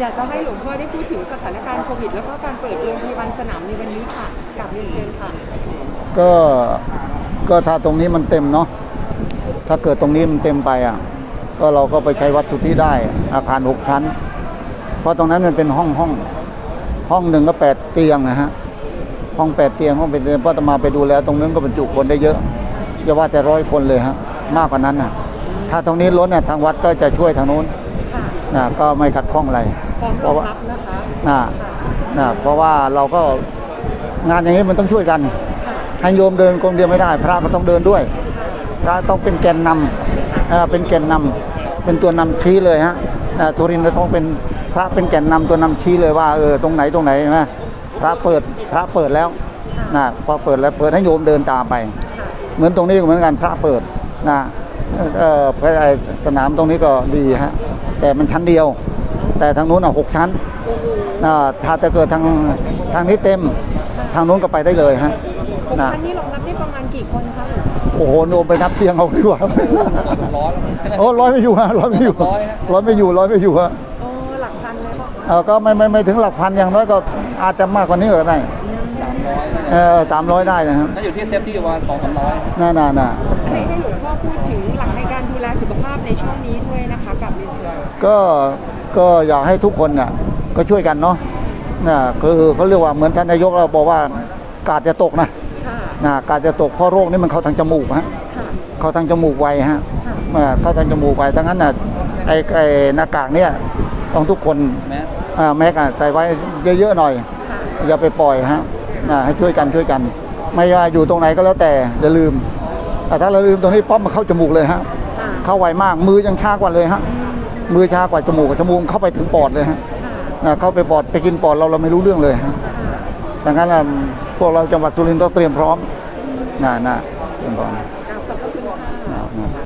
อยากจะให้หลวงพ่อได้พูดถึงสถานการณ์โควิด แล้วก็การเปิดโรงพยาบาลสนามในวันนี้ค่ะกับเรียนเชิญค่ะ ก็ก็ถ้าตรงนี้มันเต็มเนาะถ้าเกิดตรงนี้มันเต็มไปอะ ก็เราก็ไปใช้วัดสุทธิได้อาคารหกชั้น เพราะตรงนั้นมันเป็นห้องห้องห้องหนึ่งก็แปดเตียงนะฮะห้องแปดเตียงห้องเป็นเตียงเพราะอาตมาไปดูแล้ว ตรงนั้นก็บรรจุคนได้เยอะอย่าว่าแต่ร้อยคนเลยฮะมากกว่านั้นนะถ้าตรงนี้ล้นเนี่ยทางวัดก็จะช่วยทางโน้นค่ะนะก็ไม่ขัดข้องอะไร พร้อมเพรอราะงว่ารับนะคะนะนะเพราะว่าเราก็งานอย่างนี้มันต้องช่วยกันค่ะให้โยมเดินคนเดียวไม่ได้ พระก็ต้องเดินด้วย พระต้องเป็นแกนนำเอ่อเป็นแกนนำเป็นตัวนำชี้เลยฮะนะทุรินทร์จะต้องเป็นพระเป็นแกนนำตัวนำชี้เลยว่าเออตรงไหนตรงไหนนะพระเปิดพระเปิดแล้วนะพอเปิดแล้วเปิดให้โยมเดินตามไป เหมือนตรงนี้ก็เหมือนกันพระเปิดนะเอ่อพระไอ้สนามตรงนี้ก็ดีฮะแต่มันชั้นเดียว แต่ทางนู้นอะหกชั้นนะถ้าจะเกิดทางทางนี้เต็มทางนู้นก็ไปได้เลยฮะหกนะชั้นนี้รองรับได้ประมาณกี่คนคะหลวงพ่อโอ้โหโนมไปนับเตียงเอาดีกว่าร้อนโอ้ร้อยไม่อยู่ฮะร้อยไม่อยู่ร้อยฮะร้อยไม่อยู่ร้อยไม่อยู่ฮะโอ้หลักพันเลยป่ะเออก็ไม่ไม่ไม่ถึงหลักพันอย่างน้อยก็อาจจะมากกว่านี้ก็ได้สามร้อยเออสามร้อยได้นะครับถ้าอยู่ที่เซฟที่ประมาณสองสามร้อยน่าน่าน่าให้ให้หลวงพ่อพูดถึงหลักในการดูแลสุขภาพในช่วงนี้ด้วยนะคะกับเรียนเชิญก็ ก็อยากให้ทุกคนน่ะก็ช่วยกันเนาะน่ะคือเขาเรียกว่าเหมือนท่านนายกเราบอกว่ากาดจะตกนะค่ะนะกาดจะตกเพราะโรคนี้มันเข้าทางจมูกฮะค่ะเข้าทางจมูกไวฮะเอ่อเข้าทางจมูกไวดังนั้นน่ะไอ้ไอ้หน้ากากเนี่ยต้องทุกคนแมสอ่าแม็กอะใส่ไว้เยอะๆหน่อยค่ะอย่าไปปล่อยฮะนะให้ช่วยกันช่วยกัน ไม่ว่าอยู่ตรงไหนก็แล้วแต่อย่าลืมแต่ถ้าเราลืมตรงนี้ป๊อปมันเข้าจมูกเลยฮะค่ะเข้าไวมากมือยังช้ากว่าเลยฮะ มือช้ากว่าจมูกจมูกเข้าไปถึงปอดเลยฮะนะเข้าไปปอดไปกินปอดเราเราไม่รู้เรื่องเลยฮะดังนั้นน่ะพวกเราจังหวัดสุรินทร์ต้องเตรียมพร้อมนะนะเตรียมพร้อม